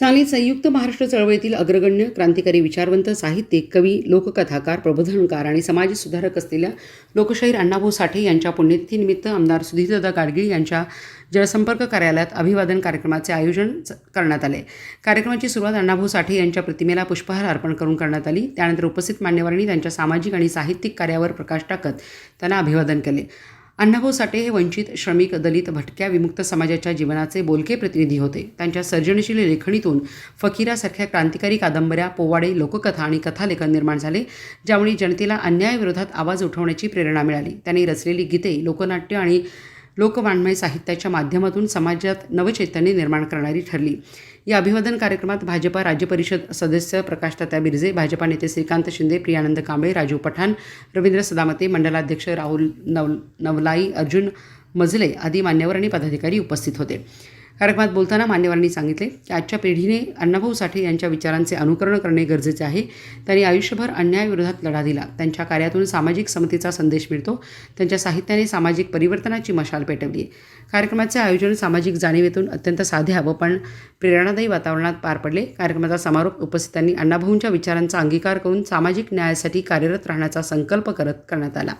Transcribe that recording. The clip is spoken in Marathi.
सांगली संयुक्त महाराष्ट्र चळवळीतील अग्रगण्य क्रांतिकारी विचारवंत साहित्यिक कवी लोककथाकार प्रबोधनकार आणि समाजसुधारक असलेल्या लोकशाहीर अण्णाभाऊ साठे यांच्या पुण्यतिथीनिमित्त आमदार सुधीरदादा गाडगीळ यांच्या जलसंपर्क कार्यालयात अभिवादन कार्यक्रमाचे आयोजन करण्यात आले. कार्यक्रमाची सुरुवात अण्णाभाऊ साठे यांच्या प्रतिमेला पुष्पहार अर्पण करून करण्यात आली. त्यानंतर उपस्थित मान्यवरांनी त्यांच्या सामाजिक आणि साहित्यिक कार्यावर प्रकाश टाकत त्यांना अभिवादन केले. अण्णाभाऊ साठे हे वंचित श्रमिक दलित भटक्या विमुक्त समाजाच्या जीवनाचे बोलके प्रतिनिधी होते. त्यांच्या सर्जनशील लेखणीतून फकीरासारख्या क्रांतिकारी कादंबऱ्या पोवाडे लोककथा आणि कथालेखन निर्माण झाले ज्यामुळे जनतेला अन्यायाविरोधात आवाज उठवण्याची प्रेरणा मिळाली. त्यांनी रचलेली गीते लोकनाट्य आणि लोकवाङ्मय साहित्याच्या माध्यमातून समाजात नवचैतन्य निर्माण करणारी ठरली. या अभिवादन कार्यक्रमात भाजपा राज्य परिषद सदस्य प्रकाश तात्या बिर्जे भाजपा नेते श्रीकांत शिंदे प्रियानंद कांबळे राजू पठाण रवींद्र सदामते मंडलाध्यक्ष राहुल नव नवलाई अर्जुन मजले आदी मान्यवर आणि पदाधिकारी उपस्थित होते. कार्यक्रमात बोलताना मान्यवरांनी सांगितले की आजच्या पिढीने अण्णाभाऊ साठे यांच्या विचारांचे अनुकरण करणे गरजेचे आहे. त्यांनी आयुष्यभर अन्यायाविरोधात लढा दिला. त्यांच्या कार्यातून सामाजिक समतेचा संदेश मिळतो. त्यांच्या साहित्याने सामाजिक परिवर्तनाची मशाल पेटवली कार्यक्रमाचे आयोजन सामाजिक जाणीवेतून अत्यंत साध्या व पण प्रेरणादायी वातावरणात पार पडले. कार्यक्रमाचा समारोप उपस्थितांनी अण्णाभाऊंच्या विचारांचा अंगीकार करून सामाजिक न्यायासाठी कार्यरत राहण्याचा संकल्प करत करण्यात आला.